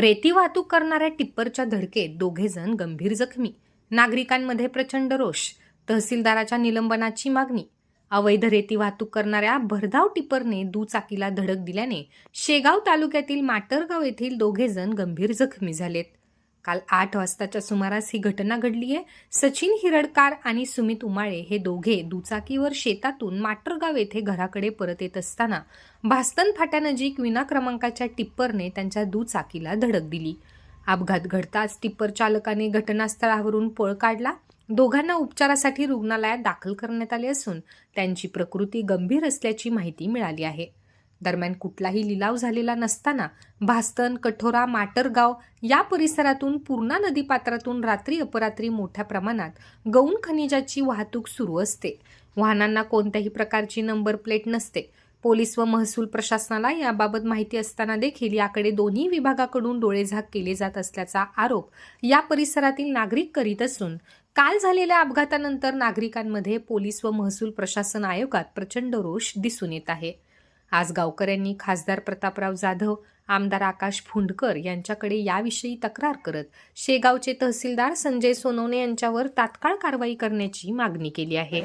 रेती वाहतूक करणाऱ्या टिप्परच्या धडकेत दोघे जण गंभीर जखमी. नागरिकांमध्ये प्रचंड रोष. तहसीलदाराच्या निलंबनाची मागणी. अवैध रेती वाहतूक करणाऱ्या भरधाव टिप्परने दुचाकीला धडक दिल्याने शेगाव तालुक्यातील माटरगाव येथील दोघे जण गंभीर जखमी झालेत. काल आठ वाजताच्या सुमारास ही घटना घडली आहे. सचिन हिरडकार आणि सुमित उमाळे हे दोघे दुचाकीवर शेतातून माटरगाव येथे घराकडे परत येत असताना भास्तन फाट्यानजीक विना क्रमांकाच्या टिप्परने त्यांच्या दुचाकीला धडक दिली. अपघात घडताच टिप्पर चालकाने घटनास्थळावरून पळ काढला. दोघांना उपचारासाठी रुग्णालयात दाखल करण्यात आले असून त्यांची प्रकृती गंभीर असल्याची माहिती मिळाली आहे. दरम्यान कुठलाही लिलाव झालेला नसताना भास्तन कठोरा माटरगाव या परिसरातून पूर्णा नदीपात्रातून रात्री अपरात्री मोठ्या प्रमाणात गौण खनिजाची वाहतूक सुरू असते. वाहनांना कोणत्याही प्रकारची नंबर प्लेट नसते. पोलीस व महसूल प्रशासनाला याबाबत माहिती असताना देखील याकडे दोन्ही विभागाकडून डोळेझाक केले जात असल्याचा आरोप या परिसरातील नागरिक करीत असून काल झालेल्या अपघातानंतर नागरिकांमध्ये पोलीस व महसूल प्रशासन आयोगात प्रचंड रोष दिसून येत आहे. आज गावकऱ्यांनी खासदार प्रतापराव जाधव आमदार आकाश फुंडकर यांच्याकडे याविषयी तक्रार करत शेगावचे तहसीलदार संजय सोनवणे यांच्यावर तात्काळ कारवाई करण्याची मागणी केली आहे.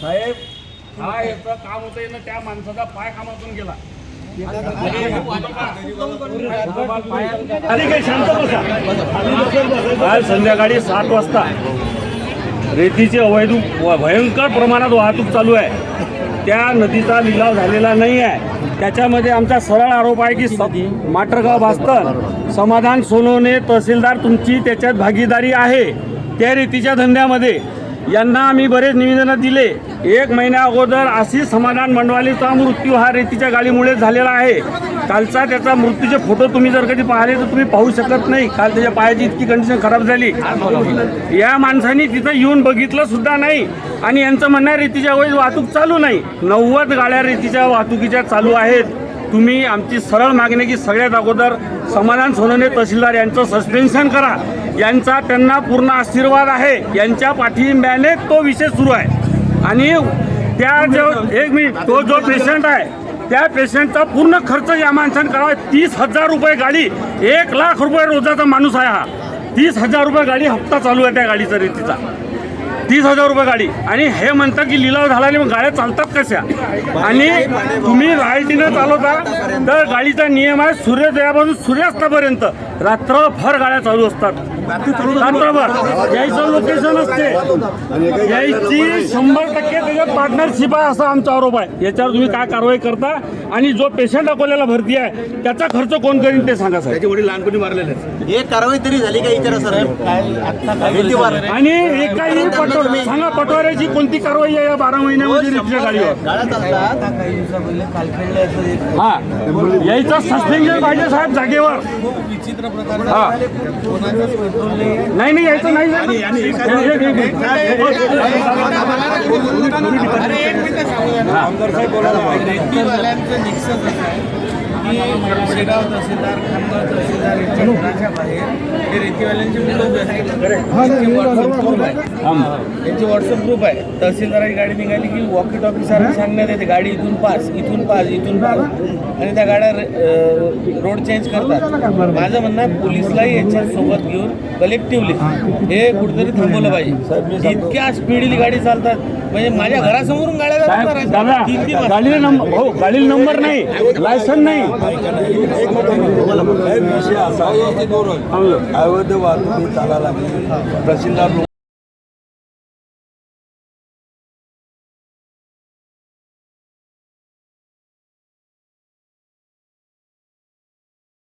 साहेब. हा याचं काम होतं ना त्या माणसाचा पाय कामातून गेला. काल संध्याकाळी सात वाजता रेतीची अवैध भयंकर प्रमाणात वाहतूक चालू आहे. त्या नदीचा लिलाव झालेला नाही आहे. त्याच्यामध्ये आमचा सरळ आरोप आहे की माटरगाव भास्कर समाधान सोनवणे तहसीलदार तुमची त्याच्यात भागीदारी आहे. त्या रेतीच्या धंद्यामध्ये यांना आम्ही बरेच निवेदनं दिले. एक महिन्या अगोदर अशी समाधान मंडवालीचा मृत्यू हा रेतीच्या गाडीमुळे झालेला आहे. कालचा त्याचा मृत्यूचे फोटो तुम्ही जर कधी पाहिले तर तुम्ही पाहू शकत नाही. काल त्याच्या पायाची इतकी कंडिशन खराब झाली. या माणसांनी तिथं येऊन बघितलं सुद्धा नाही. आणि यांचं म्हणणं आहे रेतीच्या वेळेस वाहतूक चालू नाही. नव्वद गाड्या रेतीच्या वाहतुकीच्या चालू आहेत. तुम्ही आमची सरळ मागणी की सगळ्यात अगोदर समाधान सोनवणे तहसीलदार यांचं सस्पेन्शन करा. यांचा त्यांना पूर्ण आशीर्वाद आहे. यांच्या पाठिंब्याने तो विषय सुरू आहे. आणि त्या जो एक मिनिट तो जो पेशंट आहे त्या पेशंटचा पूर्ण खर्च या माणसाने करावा. तीस हजार रुपये गाडी एक लाख रुपये रोजाचा माणूस आहे हा. तीस हजार रुपये गाडी हप्ता चालू आहे त्या गाडीचा रेतीचा. तीस हजार रुपये गाडी. आणि हे म्हणतात की लिलाव झाला आणि मग गाड्या चालतात कशा? आणि तुम्ही रायटीनं चालवता तर गाडीचा नियम आहे सूर्योदयापासून सूर्यास्तापर्यंत रात्रभर गाड्या चालू असतात. यायचं लोकेशन असते. यायची शंभर टक्के त्याच्यात पार्टनरशिप आहे असा आमचा आरोप आहे. याच्यावर तुम्ही काय कारवाई करता? आणि जो पेशंट अकोल्याला भरती आहे त्याचा खर्च कोण करीन ते सांगा साहेब. त्याचे वडील लहानपणी मारलेले. एक कारवाई तरी झाली का विचारा सर? आणि एकाही पटो सांगा पटवाऱ्याची कोणती कारवाई आहे या बारा महिन्यामध्ये रिक्षा गाडीवर हा. यायचं सस्पेन्शन पाहिजे साहेब जागेवर. विचित्र प्रकार हा. नाही. नाही नाही. यायचं नाही साहेब. एक- की शेगाव तहसीलदार खामगाव तहसीलदार यांच्या घराच्या बाहेर हे रेतीवाल्यांचे मुलं जे आहेत. त्यांचे व्हॉट्सअप ग्रुप आहे. त्यांचे व्हॉट्सअप ग्रुप आहे. तहसीलदाराची गाडी निघाली की वॉकी टॉकी सारखं सांगण्यात येते. गाडी इथून पास इथून पास इथून पास. आणि त्या गाड्या रोड चेंज करतात. माझं म्हणणं आहे पोलिसलाही याच्या सोबत घेऊन कलेक्टिव्हली हे. कुठेतरी थांबवलं पाहिजे. इतक्या स्पीडली गाडी चालतात. म्हणजे माझ्या घरासमोरून गाड्या. गाडीला नंबर हो गाडीला नंबर नाही. लायसन नाही. विषय असा अवैध वाहतुकी चालायला लागली. तहसीलदार लोक